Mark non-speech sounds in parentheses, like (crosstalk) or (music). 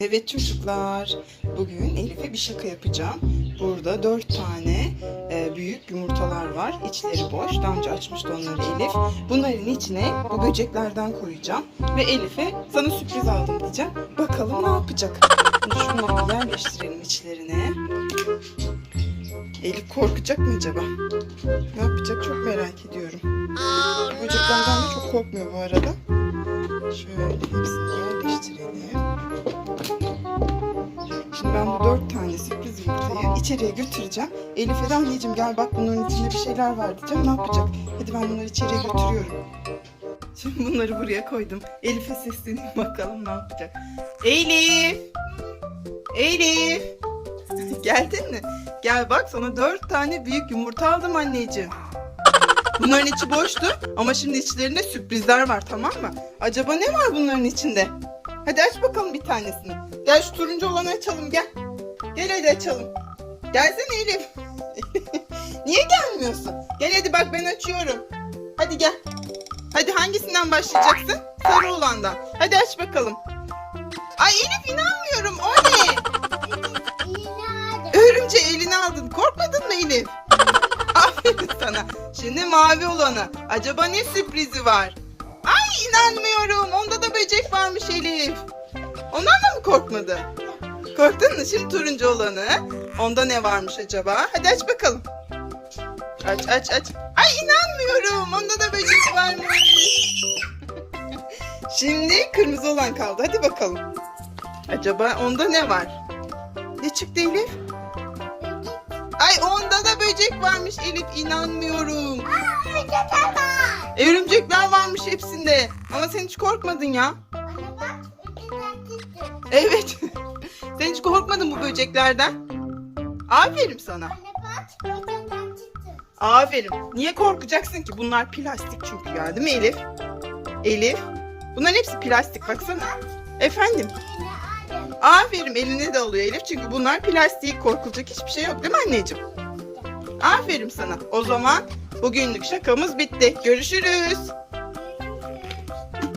Evet çocuklar, bugün Elif'e bir şaka yapacağım. Burada dört tane e, büyük yumurtalar var. İçleri boş. Daha önce açmıştı onları Elif. Bunların içine bu böceklerden koyacağım. Ve Elif'e sana sürpriz aldım diyeceğim. Bakalım ne yapacak. Şimdi şunları yerleştirelim içlerine. Elif korkacak mı acaba? Ne yapacak çok merak ediyorum. Böceklerden de çok korkmuyor bu arada. Şöyle hepsini yerleştirelim. Şimdi ben bu dört tane sürpriz yumurtayı içeriye götüreceğim. Elif'e de anneciğim gel bak bunların içinde bir şeyler var diyeceğim. Ne yapacak? Hadi ben bunları içeriye götürüyorum. Şimdi bunları buraya koydum. Elif'e sesleneyim bakalım ne yapacak. Elif! Elif! (laughs) Geldin mi? Gel bak sana dört tane büyük yumurta aldım anneciğim. Bunların içi boştu ama şimdi içlerinde sürprizler var tamam mı? Acaba ne var bunların içinde? Hadi aç bakalım bir tanesini. Gel şu turuncu olanı açalım gel. Gel hadi açalım. Gelsene Elif. (laughs) Niye gelmiyorsun? Gel hadi bak ben açıyorum. Hadi gel. Hadi hangisinden başlayacaksın? Sarı olandan. Hadi aç bakalım. Ay Elif inanmıyorum. O ne? Örümce eline aldın. Korkmadın mı Elif? (laughs) Aferin sana. Şimdi mavi olanı. Acaba ne sürprizi var? Ay inanmıyorum. Onda korkmadı? Korktun mu? Şimdi turuncu olanı. Onda ne varmış acaba? Hadi aç bakalım. Aç aç aç. Ay inanmıyorum. Onda da böcek varmış. (laughs) Şimdi kırmızı olan kaldı. Hadi bakalım. Acaba onda ne var? Ne çıktı Elif? Ay onda da böcek varmış Elif inanmıyorum. Örümcekler varmış hepsinde. Ama sen hiç korkmadın ya. Evet. (laughs) sen hiç korkmadın bu böceklerden. Aferin sana. Aferin. Niye korkacaksın ki? Bunlar plastik çünkü ya değil mi Elif? Elif. Bunların hepsi plastik baksana. Efendim. Aferin eline de alıyor Elif çünkü bunlar plastik korkulacak hiçbir şey yok değil mi anneciğim? Aferin sana. O zaman bugünlük şakamız bitti. Görüşürüz.